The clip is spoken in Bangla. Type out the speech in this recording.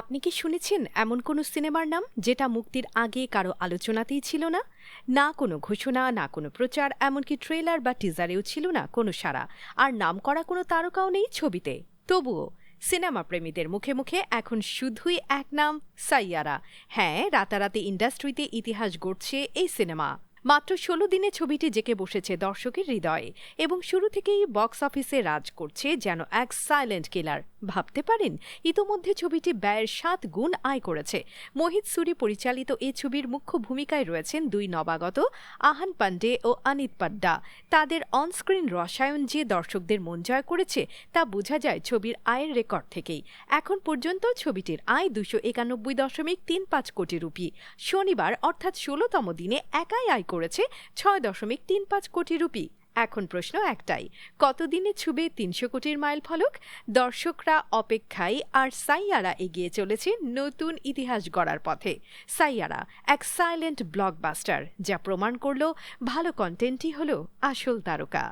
আপনি কি শুনেছেন এমন কোনো সিনেমার নাম যেটা মুক্তির আগে কারও আলোচনাতেই ছিল না? না কোনো ঘোষণা, না কোনো প্রচার, এমনকি ট্রেলার বা টিজারেও ছিল না কোনো সারা আর নাম করা কোনো তারকাও নেই ছবিতে। তবুও সিনেমা প্রেমীদের মুখে মুখে এখন শুধুই এক নাম সাইয়ারা। হ্যাঁ রাতারাতি ইন্ডাস্ট্রিতে ইতিহাস গড়ছে এই সিনেমা। মাত্র ষোলো দিনে ছবিটি জেকে বসেছে দর্শকের হৃদয়ে এবং শুরু থেকেই বক্স অফিসে রাজ করছে যেন এক সাইলেন্ট কিলার। ভাবতে পারেন, ইতোমধ্যে ছবিটি ব্যয়ের সাত গুণ আয় করেছে। মোহিত সুরি পরিচালিত এই ছবির মুখ্য ভূমিকায় রয়েছেন দুই নবাগত, আহান পান্ডে ও অনিত পাড্ডা। তাদের অনস্ক্রিন রসায়ন যে দর্শকদের মন জয় করেছে, তা বোঝা যায় ছবির আয়ের রেকর্ড থেকেই। এখন পর্যন্ত ছবিটির আয় দুশো একানব্বই দশমিক তিন পাঁচ কোটি রুপি। শনিবার, অর্থাৎ ষোলোতম দিনে একাই আয় করেছে ছয় দশমিক তিন পাঁচ কোটি রুপি। এখন প্রশ্ন একটাই, কতদিনে ছুবে তিনশো কোটির মাইল ফলক? দর্শকরা অপেক্ষায় আর সাইয়ারা এগিয়ে চলেছে নতুন ইতিহাস গড়ার পথে। সাইয়ারা, এক সাইলেন্ট ব্লকবাস্টার, যা প্রমাণ করল ভালো কন্টেন্টই হলো আসল তারকা।